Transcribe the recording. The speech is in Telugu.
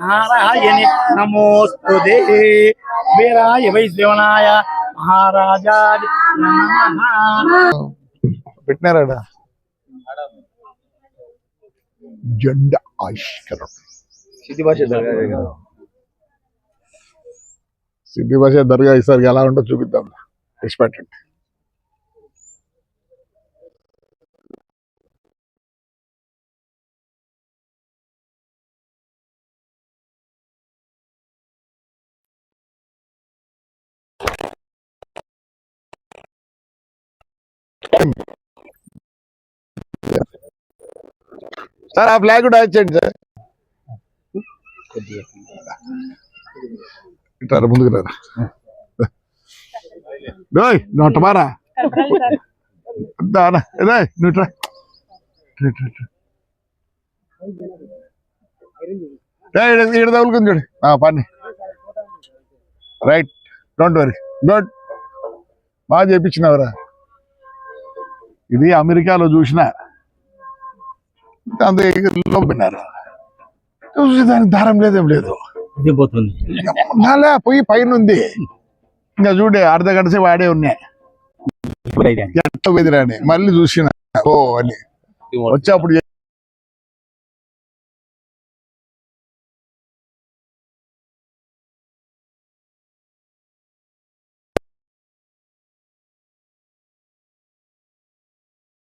నారాయణి నమోస్తు వీరాయ మహారాజాది నమః పెట్టినారాడా జెండా ఆవిష్కరణ సిద్ధి భాష దర్గా సిద్ధి భాష దర్గా ఈసారి ఎలా ఉంటుందో చూపిద్దాం ఎక్స్పెక్టెడ్ సార్ ఆ ఫ్లాగ్ కూడా వచ్చేయండి సార్. ఇట్లా ముందుకు రారా? డోయ్ నోట మారా? దానా ఇట్రా. ఏయ్, ఈడ తగులుకుంది చూడు. ఆ, పని. Right don't worry. గుడ్ బాగా చేపించినవరా. ఇది అమెరికాలో చూసిన. అంతే లోపినారు చూసి దానికి దారం లేదేం లేదు. ఇది పోతుంది. నాలే పోయి పైన ఉంది ఇంకా చూడే అర్ధ గంట సేపు ఆడే ఉన్నాయి ఎట్ట బెదిరాని. మళ్ళీ చూసిన. ఓ అని. వచ్చి అప్పుడు